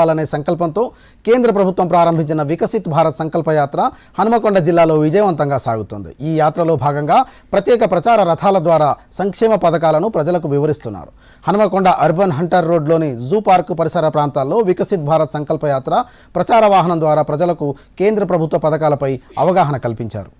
అనే సంకల్పంతో కేంద్ర ప్రభుత్వం ప్రారంభించిన వికసిత్ భారత్ సంకల్ప యాత్ర హనుమకొండ జిల్లాలో విజయవంతంగా సాగుతోంది. ఈ యాత్రలో భాగంగా ప్రత్యేక ప్రచార రథాల ద్వారా సంక్షేమ పథకాలను ప్రజలకు వివరిస్తున్నారు. హనుమకొండ అర్బన్ హంటర్ రోడ్లోని జూ పార్క్ పరిసర ప్రాంతాల్లో వికసిత్ భారత్ సంకల్ప యాత్ర ప్రచార వాహనం ద్వారా ప్రజలకు కేంద్ర ప్రభుత్వ పథకాలపై అవగాహన కల్పించారు.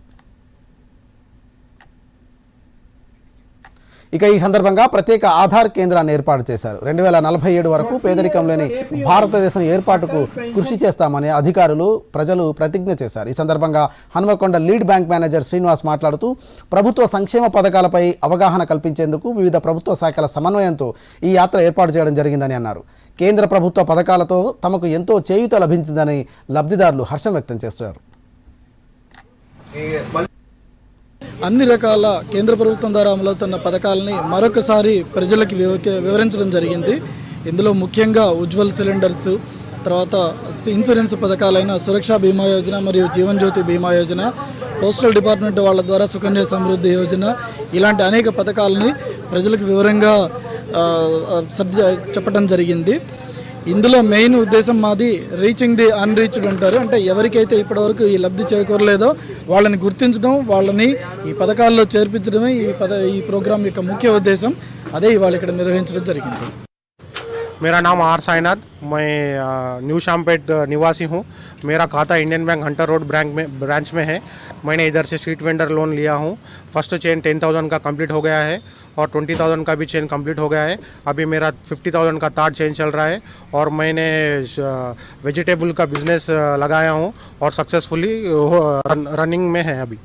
ఇక ఈ సందర్భంగా ప్రత్యేక ఆధార్ కేంద్రాన్ని ఏర్పాటు చేశారు. రెండు వేల నలభై ఏడు వరకు పేదరికం లేని భారతదేశం ఏర్పాటుకు కృషి చేస్తామని అధికారులు ప్రజలు ప్రతిజ్ఞ చేశారు. ఈ సందర్భంగా Hanumakonda lead bank manager Srinivas మాట్లాడుతూ ప్రభుత్వ సంక్షేమ పథకాలపై అవగాహన కల్పించేందుకు వివిధ ప్రభుత్వ శాఖల సమన్వయంతో ఈ యాత్ర ఏర్పాటు చేయడం జరిగిందని అన్నారు. కేంద్ర ప్రభుత్వ పథకాలతో తమకు ఎంతో చేయూత లభించిందని లబ్ధిదారులు హర్షం వ్యక్తం చేస్తున్నారు అన్ని రకాల కేంద్ర ప్రభుత్వం ద్వారా అమలవుతున్న పథకాలని మరొకసారి ప్రజలకు వివ- వివరించడం జరిగింది. ఇందులో ముఖ్యంగా ఉజ్వల్ సిలిండర్స్ తర్వాత ఇన్సూరెన్స్ పథకాలైన సురక్ష బీమా యోజన మరియు జీవన్ జ్యోతి బీమా యోజన పోస్టల్ డిపార్ట్మెంట్ వాళ్ళ ద్వారా సుకన్య సమృద్ధి యోజన ఇలాంటి అనేక పథకాలని ప్రజలకు వివరంగా ఆ, సబ్జ చెప్పడం జరిగింది. ఇందులో మెయిన్ ఉద్దేశం మాది రీచింగ్ ది అన్రీచ్డ్ అంటారు. అంటే ఎవరికైతే ఇప్పటివరకు ఈ లబ్ధి చేకూరలేదో వాళ్ళని గుర్తించడం వాళ్ళని ఈ పథకాల్లో చేర్పించడమే ఈ పద ఈ ప్రోగ్రాం యొక్క ముఖ్య ఉద్దేశం. అదే ఇవాళ ఇక్కడ నిర్వహించడం జరిగింది. मेरा नाम आर साईनाथ मैं न्यू शामपेट निवासी हूँ। मेरा खाता Indian bank hunter road branch में ब्रांच में है। मैंने इधर से स्ट्रीट वेंडर लोन लिया हूँ। फ़र्स्ट चेन टेन थाउज़ेंड का कंप्लीट हो गया है और ट्वेंटी थाउज़ेंड का भी चेन कंप्लीट हो गया है। अभी मेरा फिफ्टी थाउज़ेंड का तार चेन चल रहा है और मैंने वेजिटेबल का बिज़नेस लगाया हूँ और सक्सेसफुली रनिंग में है अभी।